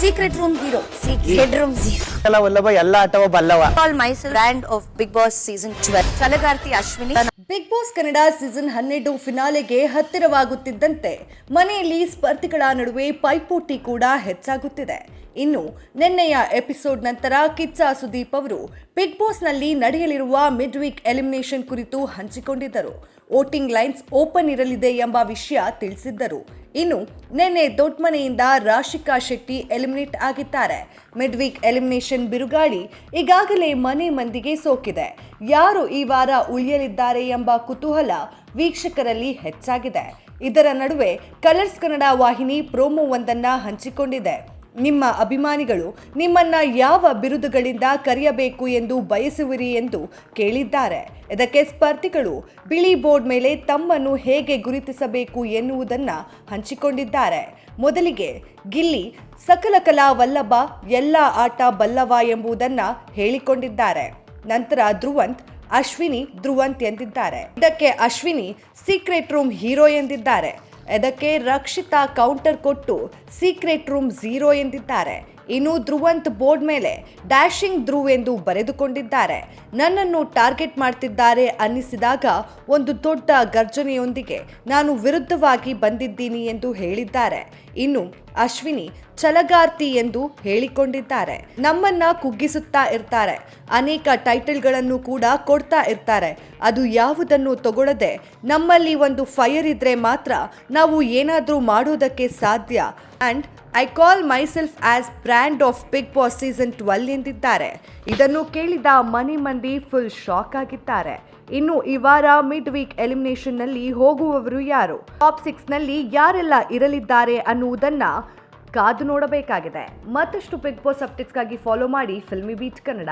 Secret room hero secret room zero ಎಲ್ಲ ವಲ್ಲಭ ಎಲ್ಲ ಅಥವಾ ಬಲ್ಲವ call myself brand of Bigg Boss season twelve ಸಲಗಾರ್ತಿ Ashwini. Bigg Boss Kannada season ಹನ್ನೆರಡು ಫಿನಾಲೆಗೆ ಹತ್ತಿರವಾಗುತ್ತಿದ್ದಂತೆ. ಮನೆಯಲ್ಲಿ ಸ್ಪರ್ಧಿಗಳ ನಡುವೆ ಪೈಪೋಟಿ ಕೂಡ ಹೆಚ್ಚಾಗುತ್ತಿದೆ. ಇನ್ನು ನಿನ್ನೆಯ ಎಪಿಸೋಡ್ ನಂತರ ಕಿಚ್ಚ ಸುದೀಪ್ ಅವರು ಬಿಗ್ ಬಾಸ್ನಲ್ಲಿ ನಡೆಯಲಿರುವ ಮಿಡ್ ವೀಕ್ ಎಲಿಮಿನೇಷನ್ ಕುರಿತು ಹಂಚಿಕೊಂಡಿದ್ದರು. ವೋಟಿಂಗ್ ಲೈನ್ಸ್ ಓಪನ್ ಇರಲಿದೆ ಎಂಬ ವಿಷಯ ತಿಳಿಸಿದ್ದರು. ಇನ್ನು ನಿನ್ನೆ ದೊಡ್ಡಮನೆಯಿಂದ ರಾಶಿಕಾ ಶೆಟ್ಟಿ ಎಲಿಮಿನೇಟ್ ಆಗಿದ್ದಾರೆ. ಮಿಡ್ ವೀಕ್ ಎಲಿಮಿನೇಷನ್ ಬಿರುಗಾಳಿ ಈಗಾಗಲೇ ಮನೆ ಮಂದಿಗೆ ಸೋಕಿದೆ. ಯಾರು ಈ ವಾರ ಉಳಿಯಲಿದ್ದಾರೆ ಎಂಬ ಕುತೂಹಲ ವೀಕ್ಷಕರಲ್ಲಿ ಹೆಚ್ಚಾಗಿದೆ. ಇದರ ನಡುವೆ ಕಲರ್ಸ್ ಕನ್ನಡ ವಾಹಿನಿ ಪ್ರೋಮೋವೊಂದನ್ನು ಹಂಚಿಕೊಂಡಿದೆ. ನಿಮ್ಮ ಅಭಿಮಾನಿಗಳು ನಿಮ್ಮನ್ನ ಯಾವ ಬಿರುದುಗಳಿಂದ ಕರೆಯಬೇಕು ಎಂದು ಬಯಸುವಿರಿ ಎಂದು ಕೇಳಿದ್ದಾರೆ. ಇದಕ್ಕೆ ಸ್ಪರ್ಧಿಗಳು ಬಿಳಿ ಬೋರ್ಡ್ ಮೇಲೆ ತಮ್ಮನ್ನು ಹೇಗೆ ಗುರುತಿಸಬೇಕು ಎನ್ನುವುದನ್ನು ಹಂಚಿಕೊಂಡಿದ್ದಾರೆ. ಮೊದಲಿಗೆ ಗಿಲ್ಲಿ, ಸಕಲ ಕಲಾ ವಲ್ಲಭ, ಎಲ್ಲ ಆಟ ಬಲ್ಲವ ಎಂಬುದನ್ನು ಹೇಳಿಕೊಂಡಿದ್ದಾರೆ. ನಂತರ ಧ್ರುವಂತ್, ಅಶ್ವಿನಿ, ಧ್ರುವಂತ್ ಎಂದಿದ್ದಾರೆ. ಇದಕ್ಕೆ ಅಶ್ವಿನಿ, ಸೀಕ್ರೆಟ್ ರೂಮ್ ಹೀರೋ ಎಂದಿದ್ದಾರೆ. ಇದಕ್ಕೆ ರಕ್ಷಿತಾ ಕೌಂಟರ್ ಕೊಟ್ಟು ಸೀಕ್ರೆಟ್ ರೂಮ್ ಝೀರೋ ಎಂದಿದ್ದಾರೆ. ಇನ್ನು ಧ್ರುವಂತ್ ಬೋರ್ಡ್ ಮೇಲೆ ಡ್ಯಾಶಿಂಗ್ ಧ್ರುವ್ ಎಂದು ಬರೆದುಕೊಂಡಿದ್ದಾರೆ. ನನ್ನನ್ನು ಟಾರ್ಗೆಟ್ ಮಾಡ್ತಿದ್ದಾರೆ ಅನ್ನಿಸಿದಾಗ ಒಂದು ದೊಡ್ಡ ಗರ್ಜನೆಯೊಂದಿಗೆ ನಾನು ವಿರುದ್ಧವಾಗಿ ಬಂದಿದ್ದೀನಿ ಎಂದು ಹೇಳಿದ್ದಾರೆ. ಇನ್ನು ಅಶ್ವಿನಿ ಚಲಗಾರ್ತಿ ಎಂದು ಹೇಳಿಕೊಂಡಿದ್ದಾರೆ. ನಮ್ಮನ್ನ ಕುಗ್ಗಿಸುತ್ತಾ ಇರ್ತಾರೆ. ಅನೇಕ ಟೈಟಲ್ಗಳನ್ನು ಕೂಡ ಕೊಡ್ತಾ ಇರ್ತಾರೆ. ಅದು ಯಾವುದನ್ನು ತಗೊಳ್ಳದೆ ನಮ್ಮಲ್ಲಿ ಒಂದು ಫೈರ್ ಇದ್ರೆ ಮಾತ್ರ ನಾವು ಏನಾದರೂ ಮಾಡೋದಕ್ಕೆ ಸಾಧ್ಯ. And I call myself as brand of Bigg Boss season twelve ಎಂದಿದ್ದಾರೆ. ಇದನ್ನು ಕೇಳಿದ ಮನೆ ಮಂದಿ ಫುಲ್ ಶಾಕ್ ಆಗಿದ್ದಾರೆ. ಇನ್ನು ಈ ವಾರ ಮಿಡ್ ವೀಕ್ ಎಲಿಮಿನೇಷನ್ನಲ್ಲಿ ಹೋಗುವವರು ಯಾರು? ಟಾಪ್ ಸಿಕ್ಸ್ನಲ್ಲಿ ಯಾರೆಲ್ಲ ಇರಲಿದ್ದಾರೆ ಅನ್ನುವುದನ್ನ ಕಾದು ನೋಡಬೇಕಾಗಿದೆ. ಮತ್ತಷ್ಟು ಬಿಗ್ ಬಾಸ್ ಅಪ್ಡೇಟ್ಸ್ಗಾಗಿ ಫಾಲೋ ಮಾಡಿ ಫಿಲ್ಮಿ ಬೀಟ್ ಕನ್ನಡ